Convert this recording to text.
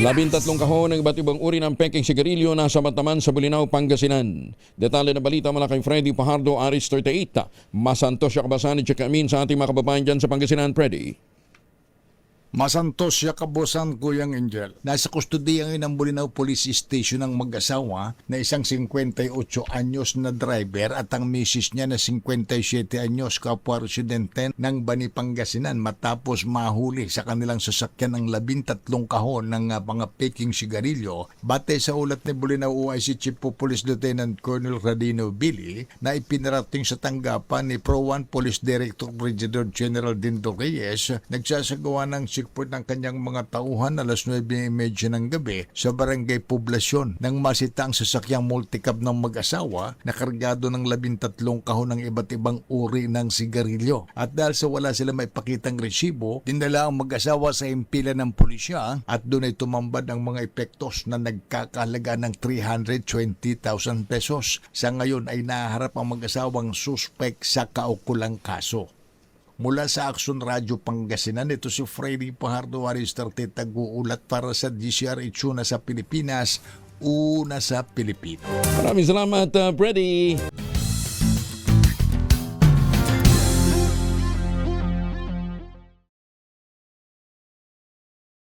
Labintatlong kahon ng iba't ibang uri ng peking sigarilyo nasa Mataman sa Bulinaw, Pangasinan. Detalye na balita mula kay Freddy Pajardo, Aris 38. Masantos siya kabasan at Amin sa ating mga kababayan dyan sa Pangasinan, Freddy. Masantos siya kabosan Kuyang Angel. Nasa kustodiya ngayon ng Bulinaw Police Station ang mag-asawa na isang 58 anyos na driver at ang misis niya na 57 anyos kapwa residente ng Bani Pangasinan matapos mahuli sa kanilang sasakyan ang labintatlong kahon ng uh, mga peking sigarilyo. Bate sa ulat ni Bulinaw OIC Chief Police Lieutenant Colonel Radino Billy na ipinarating sa tanggapan ni Pro 1 Police Director Brigadier General Dindo Reyes nagsasagawa ng sikpot ng kanyang mga tauhan alas 9.30 ng gabi sa barangay Poblasyon nang masita ang sasakyang multicab ng mag-asawa na kargado ng labintatlong kahon ng iba't ibang uri ng sigarilyo. At dahil sa wala sila may pakitang resibo, dinala ang mag-asawa sa impila ng pulisya at doon ay tumambad ang mga epektos na nagkakalaga ng 320,000 pesos. Sa ngayon ay naharap ang mag-asawang suspect sa kaukulang kaso. Mula sa Action Radio Pangasinan, ito si Freddy Pajardo Aristarte Taguulat para sa DCRH na sa Pilipinas, una sa Pilipino. Maraming salamat, uh, Freddy.